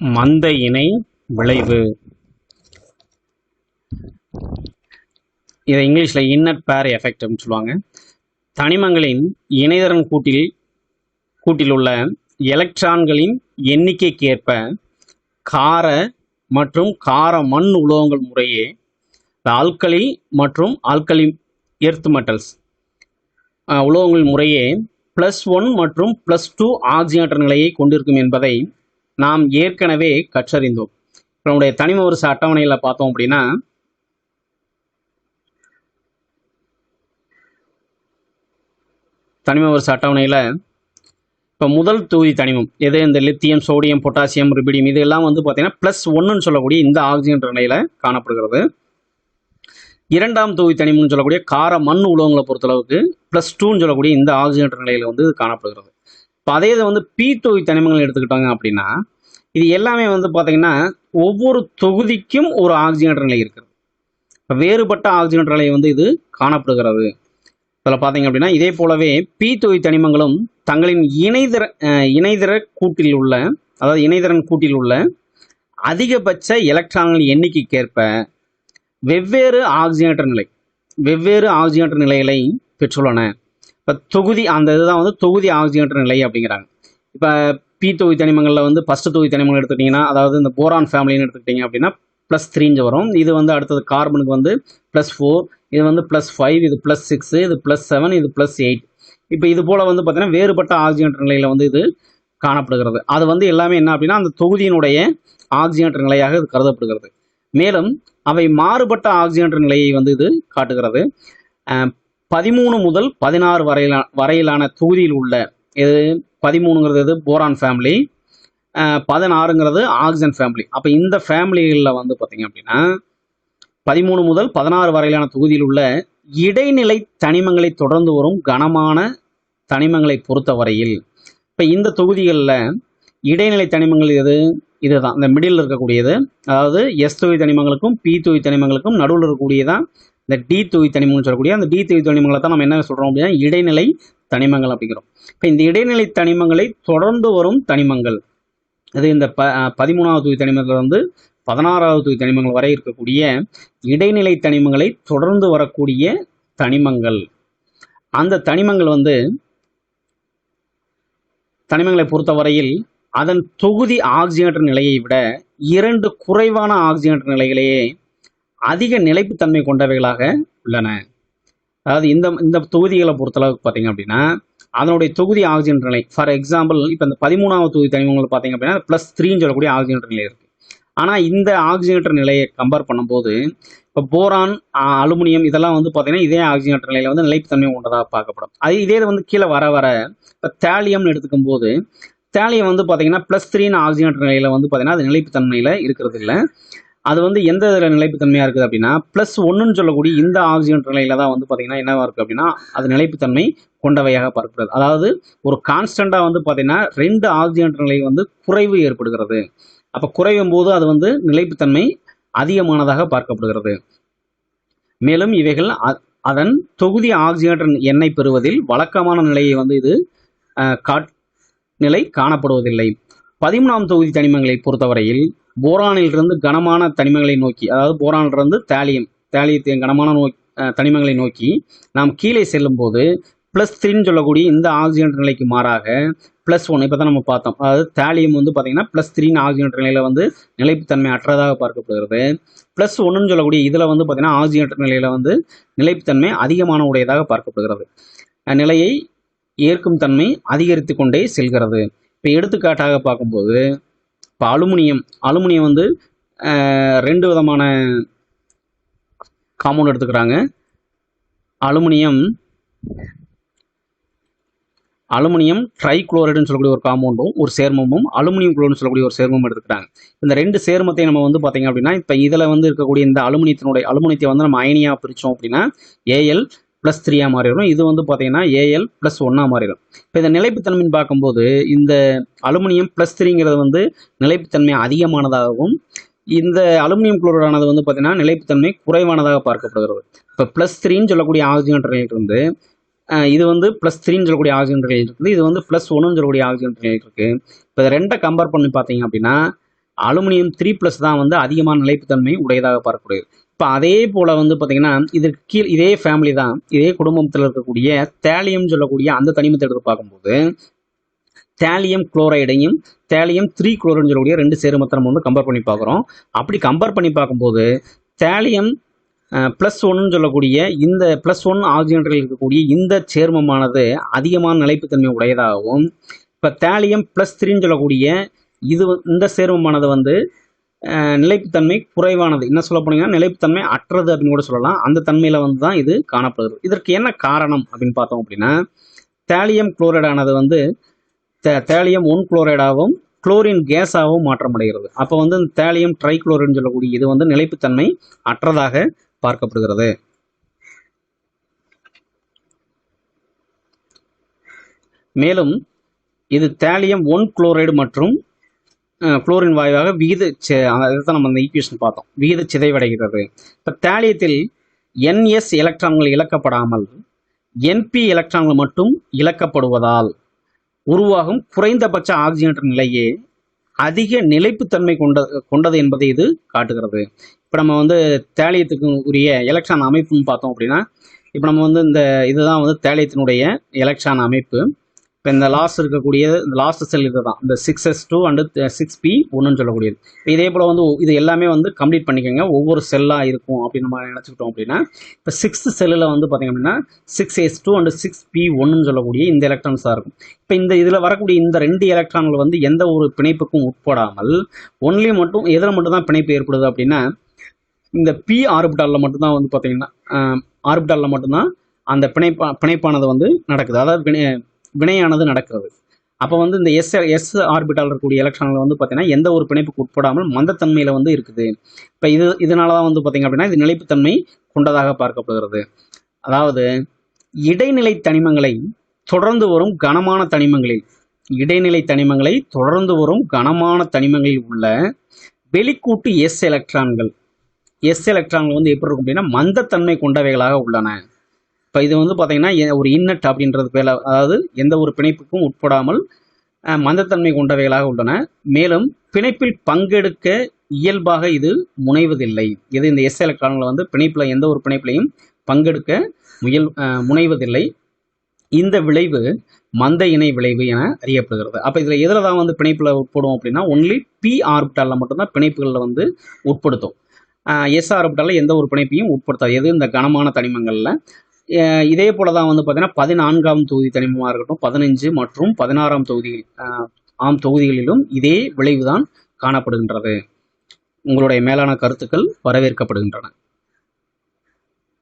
மந்த இணை விளைவு. இதை இங்கிலீஷில் இன்னட் பேர் எஃபெக்ட் அப்படின்னு சொல்லுவாங்க. தனிமங்களின் இணைதரன் கூட்டில் கூட்டில் உள்ள எலக்ட்ரான்களின் எண்ணிக்கைக்கு ஏற்ப கார மற்றும் கார மண் உலோகங்கள் முறையே ஆல்கலி மற்றும் ஆல்கலி எர்த் மெட்டல்ஸ் உலோகங்கள் முறையே ப்ளஸ் ஒன் மற்றும் ப்ளஸ் டூ ஆக்சிஜனேற்ற நிலையை கொண்டிருக்கும் என்பதை நாம் ஏற்கனவே கற்றறிந்தோம். இப்போ நம்முடைய தனிம வரிசை அட்டவணையில் பார்த்தோம் அப்படின்னா தனிம வரிசை அட்டவணையில் இப்போ முதல் தொகுதி தனிமம் எது? இந்த லித்தியம் சோடியம் பொட்டாசியம் ரிபிடியம் இதெல்லாம் வந்து பார்த்தீங்கன்னா ப்ளஸ் ஒன்றுன்னு சொல்லக்கூடிய இந்த ஆக்சிஜன் நிலையில் காணப்படுகிறது. இரண்டாம் தொகுதி தனிமம்னு சொல்லக்கூடிய கார மண் உலகங்களை பொறுத்தளவுக்கு ப்ளஸ் டூன்னு சொல்லக்கூடிய இந்த ஆக்சிஜன் நிலையில் வந்து காணப்படுகிறது. அதே இதை வந்து பி தொகுதி தனிமங்கள் எடுத்துக்கிட்டாங்க அப்படின்னா இது எல்லாமே வந்து பார்த்தீங்கன்னா ஒவ்வொரு தொகுதிக்கும் ஒரு ஆக்சிஜன் நிலை இருக்குது வேறுபட்ட ஆக்சிஜன் நிலை வந்து இது காணப்படுகிறது. இதில் பார்த்தீங்க அப்படின்னா இதே போலவே பி தொகுதி தனிமங்களும் தங்களின் இணைதர இணைதர கூட்டில் உள்ள அதாவது இணைதரன் கூட்டில் உள்ள அதிகபட்ச எலக்ட்ரான்கள் எண்ணிக்கைக்கேற்ப வெவ்வேறு ஆக்சிஜனேட்டர் நிலை வெவ்வேறு ஆக்சிஜனேட்டர் நிலைகளை பெற்றுள்ளன. இப்போ தொகுதி அந்த இதுதான் வந்து தொகுதி ஆக்சிஜனேற்ற நிலை அப்படிங்கிறாங்க. இப்போ பி தொகுதி தனிமங்களில் வந்து ஃபஸ்ட்டு தொகுதி தனிமங்கள் எடுத்துக்கிட்டிங்கன்னா அதாவது இந்த போரான் ஃபேமிலின்னு எடுத்துக்கிட்டிங்க அப்படின்னா ப்ளஸ் த்ரீஞ்சு வரும். இது வந்து அடுத்தது கார்பனுக்கு வந்து ப்ளஸ் ஃபோர் இது வந்து ப்ளஸ் ஃபைவ் இது ப்ளஸ் சிக்ஸு இது ப்ளஸ் செவன் இது ப்ளஸ் எயிட் இப்போ இது போல் வந்து பார்த்தீங்கன்னா வேறுபட்ட ஆக்சிஜனேற்ற நிலையில் வந்து இது காணப்படுகிறது. அது வந்து எல்லாமே என்ன அப்படின்னா அந்த தொகுதியினுடைய ஆக்சிஜனேற்ற நிலையாக இது கருதப்படுகிறது. மேலும் அவை மாறுபட்ட ஆக்சிஜனேற்ற நிலையை வந்து இது காட்டுகிறது. பதிமூணு முதல் பதினாறு வரையிலான வரையிலான தொகுதியில் உள்ள இது பதிமூணுங்கிறது இது போரான் ஃபேமிலி பதினாறுங்கிறது ஆக்சன் ஃபேமிலி அப்போ இந்த ஃபேமிலிகளில் வந்து பார்த்தீங்க அப்படின்னா பதிமூணு முதல் பதினாறு வரையிலான தொகுதியில் உள்ள இடைநிலை தனிமங்களை தொடர்ந்து வரும் கனமான தனிமங்களை பொறுத்தவரையில் இப்போ இந்த தொகுதிகளில் இடைநிலை தனிமங்கள் எது? இதுதான். இந்த மிடில் இருக்கக்கூடியது. அதாவது எஸ் தொகுதி தனிமங்களுக்கும் பி தொகுதி தனிமங்களுக்கும் நடுவில் இருக்கக்கூடியதான் இந்த டி தொகுதி தனிமங்கள்னு சொல்லக்கூடிய அந்த டி தொகுதி தனிமங்களை தான் நம்ம என்ன சொல்கிறோம் அப்படின்னா இடைநிலை தனிமங்கள் அப்படிங்கிறோம். இப்போ இந்த இடைநிலை தனிமங்களை தொடர்ந்து வரும் தனிமங்கள். அது இந்த ப பதிமூணாவது தொகுதி தனிமத்தில் வந்து பதினாறாவது தொகுதி தனிமங்கள் வரை இருக்கக்கூடிய இடைநிலை தனிமங்களை தொடர்ந்து வரக்கூடிய தனிமங்கள். அந்த தனிமங்கள் வந்து தனிமங்களை பொறுத்தவரையில் அதன் தொகுதி ஆக்சிஜனேட்டர் நிலையை விட இரண்டு குறைவான ஆக்சிஜனேட்டர் நிலைகளையே அதிக நிலைப்புத்தன்மை கொண்டவைகளாக உள்ளன. அதாவது இந்த இந்த தொகுதிகளை பொறுத்தளவுக்கு பார்த்தீங்க அப்படின்னா அதனுடைய தொகுதி ஆக்சிஜன் நிலை ஃபார் எக்ஸாம்பிள் இப்போ இந்த பதிமூணாவது தொகுதி தனிமங்கள் பார்த்தீங்க அப்படின்னா ப்ளஸ் த்ரீன்னு சொல்லக்கூடிய ஆக்சிஜன் நிலை இருக்குது ஆனால் இந்த ஆக்சிஜனேட்டர் நிலையை கம்பேர் பண்ணும்போது இப்போ போரான் அலுமினியம் இதெல்லாம் வந்து பார்த்தீங்கன்னா இதே ஆக்சிஜனேட்டர் நிலையில் வந்து நிலைப்புத்தன்மை கொண்டதாக பார்க்கப்படும். அது இதே வந்து கீழே வர வர இப்போ தேலியம்னு எடுத்துக்கும் போது தேலியம் வந்து பார்த்தீங்கன்னா ப்ளஸ் த்ரீன்னு ஆக்சிஜனேட்டர் நிலையில் வந்து பார்த்தீங்கன்னா அது நிலைப்புத்தன்மையில் இருக்கிறது இல்லை. அது வந்து எந்த இதில் நிலைப்புத்தன்மையாக இருக்குது அப்படின்னா ப்ளஸ் ஒன்றுன்னு சொல்லக்கூடிய இந்த ஆக்சிஜன் நிலையில தான் வந்து பார்த்தீங்கன்னா என்னவா இருக்குது அப்படின்னா அது நிலைப்புத்தன்மை கொண்டவையாக பார்க்கிறது அதாவது ஒரு கான்ஸ்டண்ட்டாக வந்து பார்த்தீங்கன்னா ரெண்டு ஆக்சிஜன் நிலை வந்து குறைவு ஏற்படுகிறது. அப்போ குறையும் போது அது வந்து நிலைப்புத்தன்மை அதிகமானதாக பார்க்கப்படுகிறது. மேலும் இவைகள் அ- அதன் தொகுதி ஆக்சிஜன் எண்ணெய் பெறுவதில் வழக்கமான நிலையை வந்து இது காட் நிலை காணப்படுவதில்லை. பதிமூணாம் தொகுதி தனிமங்களை பொறுத்தவரையில் போரானிலிருந்து கனமான தனிமங்களை நோக்கி அதாவது போரானிலிருந்து தேலியம் தேலியத்தின் கனமான நோக்கி தனிமங்களை நோக்கி நாம் கீழே செல்லும்போது ப்ளஸ் த்ரீன்னு சொல்லக்கூடிய இந்த ஆக்சிஜன் நிலைக்கு மாறாக ப்ளஸ் ஒன் இப்போ தான் நம்ம பார்த்தோம். அதாவது தேலியம் வந்து பார்த்தீங்கன்னா ப்ளஸ் த்ரீன்னு ஆக்சிஜன் நிலையில் வந்து நிலைப்புத்தன்மை அற்றதாக பார்க்கப்படுகிறது. ப்ளஸ் ஒன்றுன்னு சொல்லக்கூடிய இதில் வந்து பார்த்தீங்கன்னா ஆக்சிஜன் நிலையில் வந்து நிலைப்புத்தன்மை அதிகமான உடையதாக பார்க்கப்படுகிறது. நிலையை ஏற்கும் தன்மை அதிகரித்து கொண்டே செல்கிறது. இப்போ எடுத்துக்காட்டாக பார்க்கும்போது இப்போ அலுமினியம் அலுமினியம் வந்து ரெண்டு விதமான காம்பவுண்ட் எடுத்துக்கிறாங்க. அலுமினியம் அலுமினியம் ட்ரைக்ளோரைடுன்னு சொல்லக்கூடிய ஒரு காம்பவுண்டும் ஒரு சேர்மமும் அலுமினியம் குளோர்னு சொல்லக்கூடிய ஒரு சேர்மமும் எடுத்துக்கிறாங்க. இந்த ரெண்டு சேர்மத்தை நம்ம வந்து பார்த்தீங்க அப்படின்னா இப்போ இதில் வந்து இருக்கக்கூடிய இந்த அலுமினியத்தினுடைய அலுமினியத்தை வந்து நம்ம அயனியாக பிரித்தோம் அப்படின்னா ஏஎல் ப்ளஸ் த்ரீயாக மாறிடும். இது வந்து பார்த்தீங்கன்னா ஏஎல் ப்ளஸ் ஒன்னாக மாறிடும். இப்போ இந்த நிலைப்புத்தன்மைன்னு பார்க்கும்போது இந்த அலுமினியம் ப்ளஸ் த்ரீங்கிறது வந்து நிலைப்புத்தன்மை அதிகமானதாகவும் இந்த அலுமினியம் குளோரைடானது வந்து பார்த்தீங்கன்னா நிலைப்புத்தன்மை குறைவானதாக பார்க்கப்படுகிறது. இப்போ ப்ளஸ் த்ரீன்னு சொல்லக்கூடிய ஆக்சிஜன் இருந்து வந்து இது வந்து ப்ளஸ் த்ரீன்னு சொல்லக்கூடிய ஆக்சிஜன் இருக்குது. இது வந்து ப்ளஸ் ஒன்னு சொல்லக்கூடிய ஆக்சிஜன் இருக்குது இப்போ இதை ரெண்டை கம்பேர் பண்ணி பார்த்தீங்க அப்படின்னா அலுமினியம் த்ரீ ப்ளஸ் தான் வந்து அதிகமான நிலைப்புத்தன்மை உடையதாக பார்க்கக்கூடியது இப்போ அதே போல் வந்து பார்த்திங்கன்னா இதற்கு கீழ் இதே ஃபேமிலி தான் இதே குடும்பத்தில் இருக்கக்கூடிய தேலியம் சொல்லக்கூடிய அந்த தனிமத்தை எடுத்து பார்க்கும்போது தேலியம் குளோரைடையும் தேலியம் த்ரீ குளோரைடுன்னு சொல்லக்கூடிய ரெண்டு சேர்மத்தை நம்ம வந்து கம்பேர் பண்ணி பார்க்குறோம். அப்படி கம்பேர் பண்ணி பார்க்கும்போது தேலியம் ப்ளஸ் ஒன்னு சொல்லக்கூடிய இந்த ப்ளஸ் ஒன் ஆக்சிஜன்களில் இருக்கக்கூடிய இந்த சேர்மமானது அதிகமான நிலைப்புத்தன்மை உடையதாகவும் இப்போ தேலியம் ப்ளஸ் த்ரீன்னு சொல்லக்கூடிய இது இந்த சேர்மமானது வந்து நிலைப்புத்தன்மை குறைவானது. என்ன சொல்ல போனீங்கன்னா நிலைப்புத்தன்மை அற்றது அப்படின்னு கூட சொல்லலாம். அந்த தன்மையில் வந்து தான் இது காணப்படுகிறது. இதற்கு என்ன காரணம் அப்படின்னு பார்த்தோம் அப்படின்னா தேலியம் குளோரைடானது வந்து தே- தேலியம் ஒன் குளோரைடாகவும் குளோரின் கேஸாகவும் மாற்றமடைகிறது. அப்போ வந்து இந்த தேலியம் ட்ரைக்ளோரின் சொல்லக்கூடிய இது வந்து நிலைப்புத்தன்மை அற்றதாக பார்க்கப்படுகிறது. மேலும் இது தேலியம் ஒன் குளோரைடு மற்றும் ஃப்ளோரின் வாயுவாக விகித சி- நம்ம அந்த ஈக்குவேஷன் பார்த்தோம். விகித சிதைவடைகிறது. இப்போ தேலியத்தில் என்எஸ் எலக்ட்ரான்கள் இழக்கப்படாமல் என்பி எலக்ட்ரான்கள் மட்டும் இழக்கப்படுவதால் உருவாகும் குறைந்தபட்ச ஆக்சிஜன் நிலையே அதிக நிலைப்புத்தன்மை கொண்ட கொண்டது என்பதை இது காட்டுகிறது. இப்போ நம்ம வந்து தேலியத்துக்கு உரிய எலக்ட்ரான் அமைப்புன்னு பார்த்தோம் அப்படின்னா இப்போ நம்ம வந்து இந்த இதுதான் வந்து தேலியத்தினுடைய எலக்ட்ரான் அமைப்பு. இப்போ இந்த லாஸ்ட் இருக்கக்கூடிய இந்த லாஸ்ட் செல் இது தான் இந்த six S two and six P ஒன்றுன்னு சொல்லக்கூடியது. இப்போ இதே போல் வந்து இது எல்லாமே வந்து கம்ப்ளீட் பண்ணிக்கோங்க. ஒவ்வொரு செல்லாக இருக்கும் அப்படின்னு நம்ம நினச்சிக்கிட்டோம் அப்படின்னா இப்போ சிக்ஸ்த் செல்லில் வந்து பார்த்திங்க அப்படின்னா six S two and six P ஒன்றுன்னு சொல்லக்கூடிய இந்த எலக்ட்ரான்ஸாக இருக்கும். இப்போ இந்த இதில் வரக்கூடிய இந்த ரெண்டு எலக்ட்ரான்கள் வந்து எந்த ஒரு பிணைப்புக்கும் உட்படாமல் ஒன்லி மட்டும் எதில் மட்டும்தான் பிணைப்பு ஏற்படுது அப்படின்னா இந்த பி ஆர்பிட்டாலில் மட்டும்தான் வந்து பார்த்தீங்கன்னா ஆர்பிட்டாலில் மட்டும்தான் அந்த பிணைப்பா பிணைப்பானது வந்து நடக்குது. அதாவது வினையானது நடக்கிறது. அப்போ வந்து இந்த எஸ் எஸ் ஆர்பிட்டால் இருக்கக்கூடிய எலக்ட்ரான்கள் வந்து பார்த்தீங்கன்னா எந்த ஒரு பிணைப்புக்கு உட்படாமல் மந்தத்தன்மையில் வந்து இருக்குது. இப்போ இது இதனால தான் வந்து பார்த்தீங்க அப்படின்னா இது நிலைப்புத்தன்மை கொண்டதாக பார்க்கப்படுகிறது. அதாவது இடைநிலை தனிமங்களை தொடர்ந்து வரும் கனமான தனிமங்களில் இடைநிலை தனிமங்களை தொடர்ந்து வரும் கனமான தனிமங்களில் உள்ள வெளிக்கூட்டு எஸ் எலக்ட்ரான்கள் எஸ் எலக்ட்ரான்கள் வந்து எப்படி இருக்கும் அப்படின்னா மந்தத்தன்மை கொண்டவைகளாக உள்ளன. இப்போ இது வந்து பார்த்தீங்கன்னா ஒரு இன்னட் அப்படின்றது பேர அதாவது எந்த ஒரு பிணைப்புக்கும் உட்படாமல் மந்தத்தன்மை கொண்டவைகளாக உள்ளன. மேலும் பிணைப்பில் பங்கெடுக்க இயல்பாக இது முனைவதில்லை. இது இந்த எஸ் எலக்ட்ரான்கள் வந்து பிணைப்பில் எந்த ஒரு பிணைப்பிலையும் பங்கெடுக்க முயல் முனைவதில்லை. இந்த விளைவு மந்த இணை விளைவு என அறியப்படுகிறது. அப்போ இதில் எதில் தான் வந்து பிணைப்பில் உட்படும் அப்படின்னா ஒன்லி பி ஆர்பிட்டாலில் மட்டும்தான் பிணைப்புகளில் வந்து உட்படுத்தும். எஸ் ஆர்பிட்டாலில் எந்த ஒரு பிணைப்பையும் உட்படுத்தாது. எது இந்த கனமான தனிமங்களில்? இதே போல தான் வந்து பார்த்தீங்கன்னா பதினான்காம் தொகுதி தனிமமாக இருக்கட்டும் பதினஞ்சு மற்றும் பதினாறாம் தொகுதியில் ஆம் தொகுதிகளிலும் இதே விளைவு தான் காணப்படுகின்றது. உங்களுடைய மேலான கருத்துக்கள் வரவேற்கப்படுகின்றன.